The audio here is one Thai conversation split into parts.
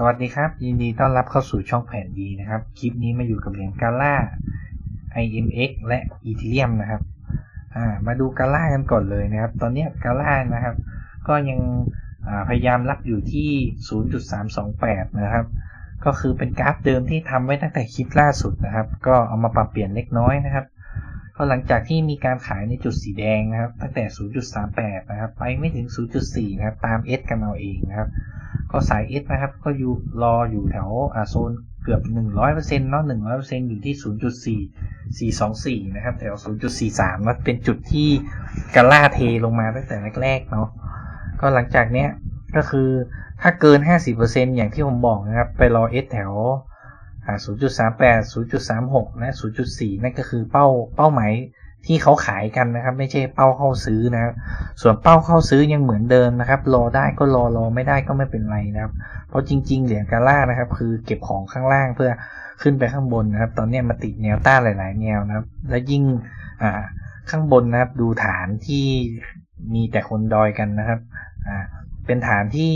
สวัสดีครับ ยินดีต้อนรับเข้าสู่ช่องแผนดีนะครับ คลิปนี้มาอยู่กับเหรียญกาล่า IMX และอีเทเรียมนะครับมาดูกาล่ากันก่อนเลยนะครับ ตอนนี้กาล่านะครับ ก็ยังพยายามรับอยู่ที่ 0.328 นะครับ ก็คือเป็นกราฟเดิมที่ทำไว้ตั้งแต่คลิปล่าสุดนะครับ ก็เอามาปรับเปลี่ยนเล็กน้อยนะครับก็หลังจากที่มีการขายในจุดสีแดงนะครับ ตั้งแต่ 0.38 นะครับ ไปไม่ถึง 0.4 นะครับ ตาม S กันเอาเองนะครับ ก็สาย S นะครับ ก็อยู่รออยู่แถวโซนเกือบ 100%เนาะ100%อยู่ที่ 0.4 424 นะครับ แถว 0.43นันเป็นจุดที่กระล่าเทลงมาตั้งแต่แรกๆเนาะก็หลังจากเนี้ยก็คือถ้าเกิน 50%อย่างที่ผมบอกนะครับ ไปรอ S แถว 0.38 0.36 และ 0.4 นั่นก็คือเป้าเป้าหมาย ที่เขาขายกันนะครับ ไม่ใช่เป้าเข้าซื้อนะครับส่วนเป้าเข้าซื้อยังเหมือนเดิมนะครับ รอได้ก็รอรอไม่ได้ก็ไม่เป็นไรนะครับ เพราะจริง ๆ เหรียญกาล่านะครับ คือเก็บของข้างล่างเพื่อขึ้นไปข้างบนนะครับ ตอนนี้มาติดแนวต้านหลาย ๆ แนวนะครับ และยิ่งอ่าข้างบนนะครับ ดูฐานที่มีแต่คนดอยกันนะครับอ่าเป็นฐานที่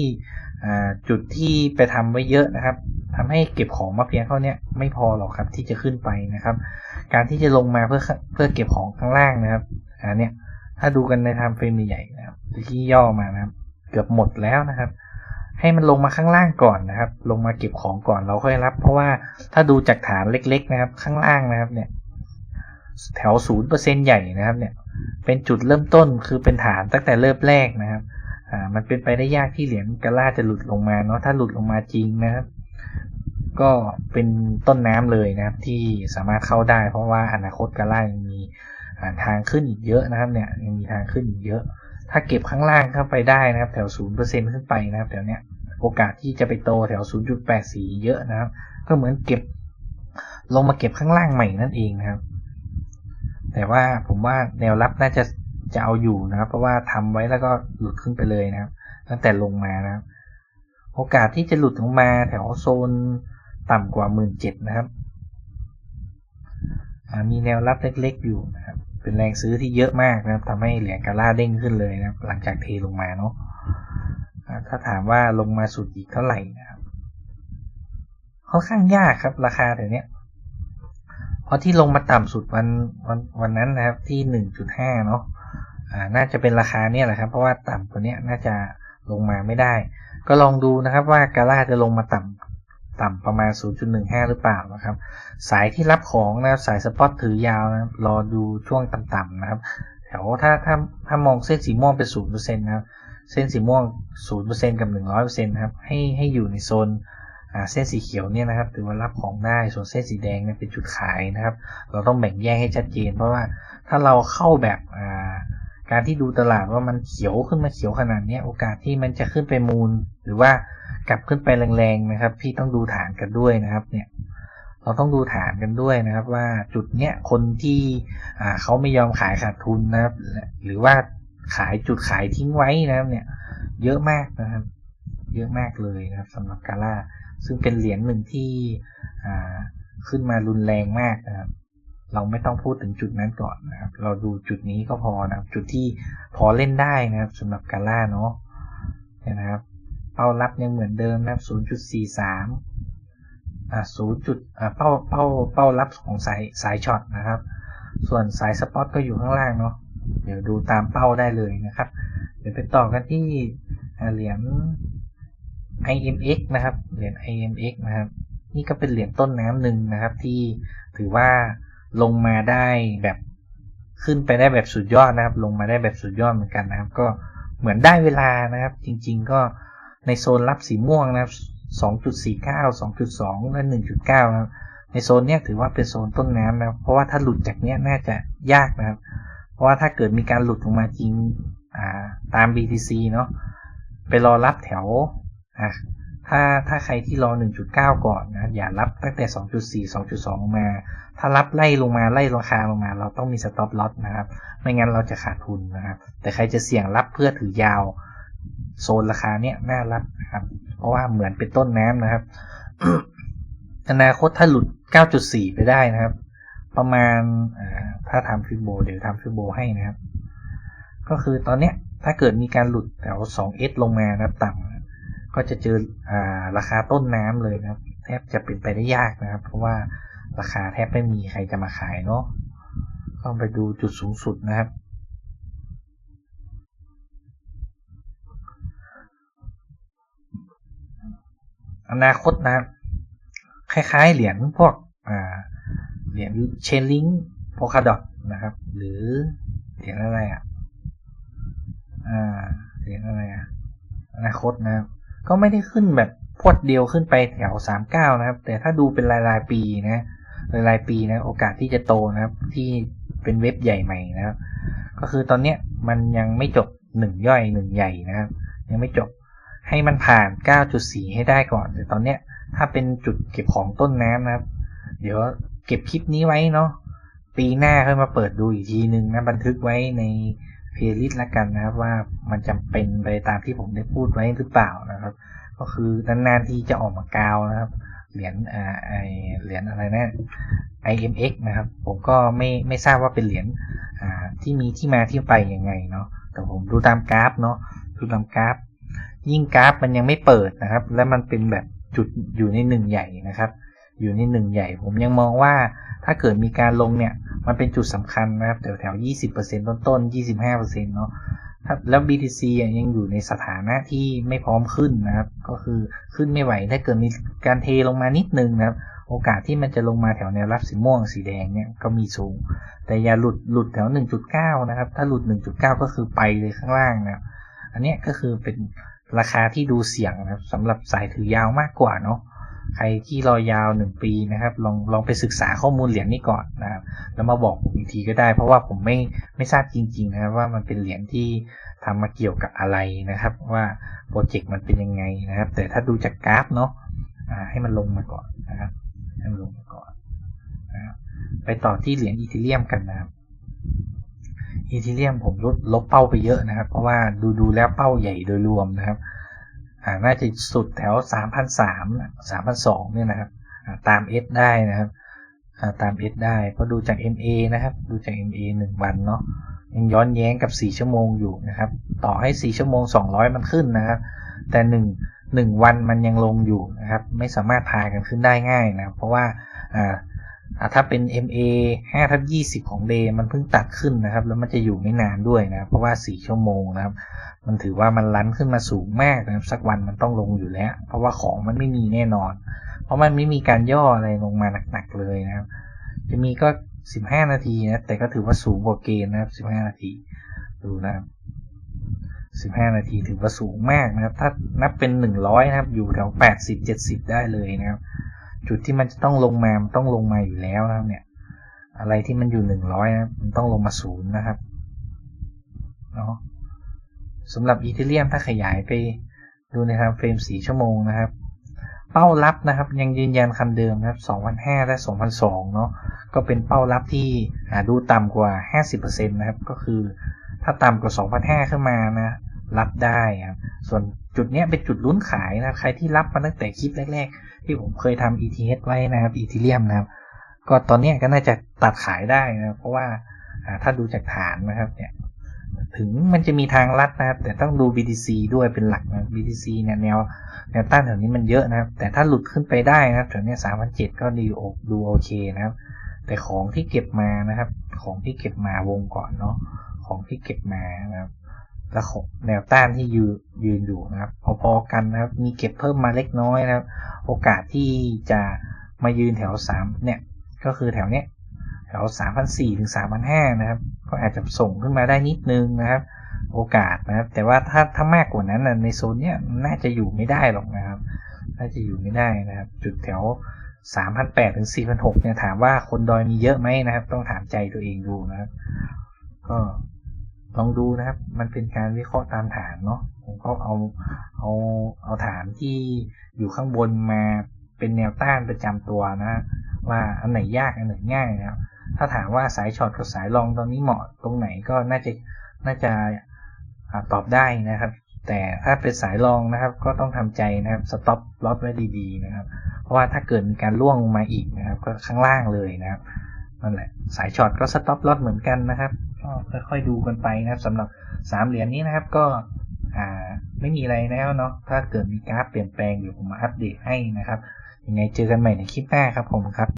จุดที่ไปทำไว้เยอะนะครับทำให้เก็บของมาเพียงเท่านี้ไม่พอหรอกครับที่จะขึ้นไปนะครับ การที่จะลงมาเพื่อเพื่อเก็บของข้างล่างนะครับอันนี้ถ้าดูกันในไทม์เฟรมใหญ่นะครับที่ย่อมานะครับ เกือบหมดแล้วนะครับ ให้มันลงมาข้างล่างก่อนนะครับ ลงมาเก็บของก่อนเราค่อยรับ เพราะว่าถ้าดูจากฐานเล็ก ๆ นะครับ ข้างล่างนะครับ เนี่ย แถวศูนย์เปอร์เซ็นใหญ่นะครับ เนี่ย เป็นจุดเริ่มต้นคือเป็นฐานตั้งแต่เริ่มแรกนะครับ อ่า มันเป็นไปได้ยากที่เหรียญกาล่าจะหลุดลงมาเนาะถ้าหลุดลงมาจริงนะครับ ก็เป็นต้นน้ำเลยนะครับที่สามารถเข้าได้ เพราะว่าอนาคตกาล่ายังมีทางขึ้นอีกเยอะนะครับเนี่ยยังมีทางขึ้นอีกเยอะ ถ้าเก็บข้างล่างเข้าไปได้นะครับ แถวศูนย์เปอร์เซ็นขึ้นไปนะครับแถวเนี้ยโอกาสที่จะไปโตแถวศูนย์จุดแปดสี่เยอะนะครับ ก็เหมือนเก็บลงมาเก็บข้างล่างใหม่นั่นเองนะครับ แต่ว่าผมว่าแนวรับน่าจะจะเอาอยู่นะครับ เพราะว่าทำไว้แล้วก็หลุดขึ้นไปเลยนะครับ ตั้งแต่ลงมานะครับ โอกาสที่จะหลุดลงมาแถวโซน ต่ำกว่าหมื่นเจ็ดนะครับ มีแนวรับเล็กๆอยู่นะครับ เป็นแรงซื้อที่เยอะมากนะครับทำให้เหรียญกาล่าเด้งขึ้นเลยนะครับ หลังจากเทลงมาเนาะถ้าถามว่าลงมาสุดอีกเท่าไหร่นะครับค่อนข้างยากครับ ราคาแถวเนี้ยเพราะที่ลงมาต่ำสุดวันวันวันนั้นนะครับที่หนึ่งจุดห้าเนาะน่าจะเป็นราคาเนี่ยแหละครับ เพราะว่าต่ำกว่านี้น่าจะลงมาไม่ได้ ก็ลองดูนะครับว่ากาล่าจะลงมาต่ำ ต่ำประมาณ 0.15 หรือเปล่านะครับ สายที่รับของนะครับสายสปอตถือยาวนะรอดูช่วงต่ำๆนะครับ แถวถ้าถ้าถ้ามองเส้นสีม่วงเป็น0%นะครับเส้นสีม่วง 0%กับ 100%นะครับให้ให้อยู่ในโซนเส้นสีเขียวเนี่ยนะครับถือว่ารับของได้ ส่วนเส้นสีแดงเนี่ยเป็นจุดขายนะครับ เราต้องแบ่งแยกให้ชัดเจน เพราะว่าถ้าเราเข้าแบบการที่ดูตลาดว่ามันเขียวขึ้นมาเขียวขนาดนี้โอกาสที่มันจะขึ้นไปมูล หรือว่า กลับขึ้นไปแรงๆนะครับ พี่ต้องดูฐานกันด้วยนะครับ เนี่ย เราต้องดูฐานกันด้วยนะครับ ว่าจุดเนี้ยคนที่เขาไม่ยอมขายขาดทุนนะครับ หรือว่าขายจุดขายทิ้งไว้นะครับ เนี่ย เยอะมากนะครับ เยอะมากเลยนะครับสำหรับกาล่าซึ่งเป็นเหรียญหนึ่งที่ขึ้นมารุนแรงมากนะครับ เราไม่ต้องพูดถึงจุดนั้นก่อนนะครับ เราดูจุดนี้ก็พอนะครับ จุดที่พอเล่นได้นะครับสำหรับกาล่าเนาะนะครับ เป้ารับยังเหมือนเดิมนะครับ 0.43อ่า0จุดอ่าเป้าเป้าเป้ารับของสายสายช็อตนะครับ ส่วนสายสปอตก็อยู่ข้างล่างเนาะเดี๋ยวดูตามเป้าได้เลยนะครับ เดี๋ยวไปต่อกันที่เหรียญ IMX นะครับ เหรียญ IMX นะครับ นี่ก็เป็นเหรียญต้นน้ำหนึ่งนะครับ ที่ถือว่าลงมาได้แบบขึ้นไปได้แบบสุดยอดนะครับ ลงมาได้แบบสุดยอดเหมือนกันนะครับ ก็เหมือนได้เวลานะครับ จริง ๆ ก็ ในโซนรับสีม่วงนะครับ 2.49 2.2 และ 1.9 นะครับ ในโซนเนี้ยถือว่าเป็นโซนต้นน้ำนะครับ เพราะว่าถ้าหลุดจากเนี้ยน่าจะยากนะครับ เพราะว่าถ้าเกิดมีการหลุดลงมาจริงตาม BTC เนาะ ไปรอรับแถวถ้าถ้าใครที่รอ 1.9 ก่อนนะ อย่ารับตั้งแต่ 2.4 2.2มา ถ้ารับไล่ลงมาไล่ราคาลงมา เราต้องมีสต็อปลอสนะครับ ไม่งั้นเราจะขาดทุนนะครับ แต่ใครจะเสี่ยงรับเพื่อถือยาว โซนราคาเนี้ยน่ารักครับ เพราะว่าเหมือนเป็นต้นน้ำนะครับ อนาคตถ้าหลุด 9.4 ไปได้นะครับ ประมาณถ้าทำฟิโบเดี๋ยวทำฟิโบให้นะครับ ก็คือตอนเนี้ยถ้าเกิดมีการหลุดแถว 2S ลงมานะต่ำก็จะเจออราคาต้นน้ำเลยนะครับ แทบจะเป็นไปได้ยากนะครับ เพราะว่าราคาแทบไม่มีใครจะมาขายเนาะต้องไปดูจุดสูงสุดนะครับ อนาคตนะครับ คล้ายๆ เหรียญพวกเหรียญเชนลิงโพคาดอทนะครับ หรือเหรียญอะไรอะเหรียญอะไรอะอนาคตนะครับ ก็ไม่ได้ขึ้นแบบพรวดเดียวขึ้นไปแถวสามเก้านะครับ แต่ถ้าดูเป็นรายรายๆปีนะรายรายๆปีนะโอกาสที่จะโตนะครับ ที่เป็นเว็บใหญ่ใหม่นะครับ ก็คือตอนเนี้ยมันยังไม่จบหนึ่งย่อยหนึ่งใหญ่นะครับ ยังไม่จบ ให้มันผ่าน 9.4 ให้ได้ก่อน แต่ตอนเนี้ย ถ้าเป็นจุดเก็บของต้นน้ำนะครับ เดี๋ยวเก็บคลิปนี้ไว้เนาะ ปีหน้าค่อยมาเปิดดูอีกทีนึงนะ บันทึกไว้ในเพลย์ลิสต์ละกันนะครับ ว่ามันจำเป็นไปตามที่ผมได้พูดไว้หรือเปล่านะครับ ก็คือนานๆที่จะออกมากาวนะครับ เหรียญอ่าไอเหรียญอะไรนะ IMX นะครับ ผมก็ไม่ไม่ทราบว่าเป็นเหรียญอ่าที่มีที่มาที่ไปยังไงเนาะแต่ผมดูตามกราฟเนาะดูตามกราฟ ยิ่งกราฟมันยังไม่เปิดนะครับ และมันเป็นแบบจุดอยู่ในหนึ่งใหญ่นะครับ อยู่ในหนึ่งใหญ่ ผมยังมองว่าถ้าเกิดมีการลงเนี่ย มันเป็นจุดสำคัญนะครับแถวแถวยี่สิบเปอร์เซ็นต้นต้นยี่สิบห้าเปอร์เซ็นต์เนาะแล้ว BTC ยังอยู่ในสถานะที่ไม่พร้อมขึ้นนะครับ ก็คือขึ้นไม่ไหวถ้าเกิดมีการเทลงมานิดนึงนะครับ โอกาสที่มันจะลงมาแถวแนวรับสีม่วงสีแดงเนี่ยก็มีสูง แต่อย่าหลุดหลุดแถว 1.9 นะครับ ถ้าหลุด 1.9 ก็คือไปเลยข้างล่างนะครับอันนี้ก็คือเป็น ราคาที่ดูเสี่ยงนะครับสำหรับสายถือยาวมากกว่าเนาะใครที่รอยาว 1 ปีนะครับ ลองลองไปศึกษาข้อมูลเหรียญนี้ก่อนนะครับ แล้วมาบอกผมอีกทีก็ได้ เพราะว่าผมไม่ไม่ทราบจริง ๆ นะครับว่ามันเป็นเหรียญที่ทำมาเกี่ยวกับอะไรนะครับ ว่าโปรเจกต์มันเป็นยังไงนะครับ แต่ถ้าดูจากกราฟเนาะให้มันลงมาก่อนนะครับ ให้มันลงมาก่อนนะครับไปต่อที่เหรียญอีเทเรียมกันนะครับ อีเทเรียมผมลดลบเป้าไปเยอะนะครับ เพราะว่าดูดูแล้วเป้าใหญ่โดยรวมนะครับอ่าน่าจะสุดแถว 3,003 3,002เนี่ยนะครับอ่าตาม S ได้นะครับอ่าตาม S ได้เพราะดูจาก MA นะครับ ดูจาก MA 1 วันเนาะยังย้อนแย้งกับ 4 ชั่วโมงอยู่นะครับ ต่อให้ 4 ชั่วโมง 200 มันขึ้นนะครับ แต่ 1 1 วันมันยังลงอยู่นะครับ ไม่สามารถพากันขึ้นได้ง่ายนะ เพราะว่า ถ้าเป็น MA 5ทับ20 ของ D มันเพิ่งตัดขึ้นนะครับ แล้วมันจะอยู่ไม่นานด้วยนะ เพราะว่า 4 ชั่วโมงนะครับ มันถือว่ามันลั้นขึ้นมาสูงมากนะครับ สักวันมันต้องลงอยู่แล้ว เพราะว่าของมันไม่มีแน่นอน เพราะมันไม่มีการย่ออะไรลงมาหนักๆเลยนะครับ จะมีก็ 15 นาทีนะ แต่ก็ถือว่าสูงกว่าเกณฑ์นะครับ 15 นาที ดูนะครับ15 นาทีถือว่าสูงมากนะครับ ถ้านับเป็น 100 นะครับ อยู่แถว 80 70 ได้เลยนะครับ จุดที่มันจะต้องลงมา มันต้องลงมาอยู่แล้วนะครับ เนี่ย อะไรที่มันอยู่หนึ่งร้อยนะมันต้องลงมาศูนย์นะครับ เนาะสำหรับอีเทเรียมถ้าขยายไปดูในทางเฟรมสี่ชั่วโมงนะครับ เป้ารับนะครับ ยังยืนยันคำเดิมนะครับ2005และ2002เนาะ ก็เป็นเป้ารับที่หาดูต่ำกว่า 50%นะครับ ก็คือถ้าต่ำกว่า 2005 ขึ้นมานะ รับได้ครับ ส่วน จุดเนี้ยเป็นจุดลุ้นขายนะใครที่รับมาตั้งแต่คลิปแรก ๆ ที่ผมเคยทำ ETH ไว้นะครับอีเทเรียมนะครับ ก็ตอนนี้ก็น่าจะตัดขายได้นะเพราะว่าถ้าดูจากฐานนะครับเนี่ยถึงมันจะมีทางลัดนะครับ แต่ต้องดู BTC ด้วยเป็นหลักนะ BTC เนี่ยแนวแนวต้านแถวนี้มันเยอะนะครับ แต่ถ้าหลุดขึ้นไปได้นะครับแถวเนี้ยสามพันเจ็ดก็ดีโอดูโอเคนะครับ แต่ของที่เก็บมานะครับ ของที่เก็บมาวงก่อนเนาะของที่เก็บมานะครับ และแนวต้านที่ยืนยืนอยู่นะครับ พอๆกันนะครับ มีเก็บเพิ่มมาเล็กน้อยนะครับ โอกาสที่จะมายืนแถวสามเนี่ย ก็คือแถวเนี้ยแถวสามพันสี่ถึงสามพันห้านะครับ ก็อาจจะส่งขึ้นมาได้นิดนึงนะครับ โอกาสนะครับ แต่ว่าถ้าถ้ามากกว่านั้นนะในโซนเนี้ยน่าจะอยู่ไม่ได้หรอกนะครับ น่าจะอยู่ไม่ได้นะครับ จุดแถวสามพันแปดถึงสี่พันหกเนี่ยถามว่าคนดอยมีเยอะไหมนะครับ ต้องถามใจตัวเองดูนะครับ ก็ ลองดูนะครับ มันเป็นการวิเคราะห์ตามฐานเนาะผมก็เอาเอาเอาฐานที่อยู่ข้างบนมาเป็นแนวต้านประจำตัวนะ ว่าอันไหนยากอันไหนง่ายนะครับถ้าถามว่าสายช็อตกับสายลองตอนนี้เหมาะตรงไหนก็น่าจะน่าจะตอบได้นะครับ แต่ถ้าเป็นสายลองนะครับก็ต้องทำใจนะครับสต็อปลอตไว้ดีๆนะครับ เพราะว่าถ้าเกิดมีการล่วงมาอีกนะครับ ก็ข้างล่างเลยนะครับนั่นแหละสายช็อตก็สต็อปลอตเหมือนกันนะครับ ก็ค่อยๆดูกันไปนะครับสำหรับสามเหรียญนี้นะครับก็อ่าไม่มีอะไรแล้วเนาะถ้าเกิดมีกราฟเปลี่ยนแปลงเดี๋ยวผมมาอัปเดตให้นะครับยังไงเจอกันใหม่ในคลิปหน้าครับผมครับ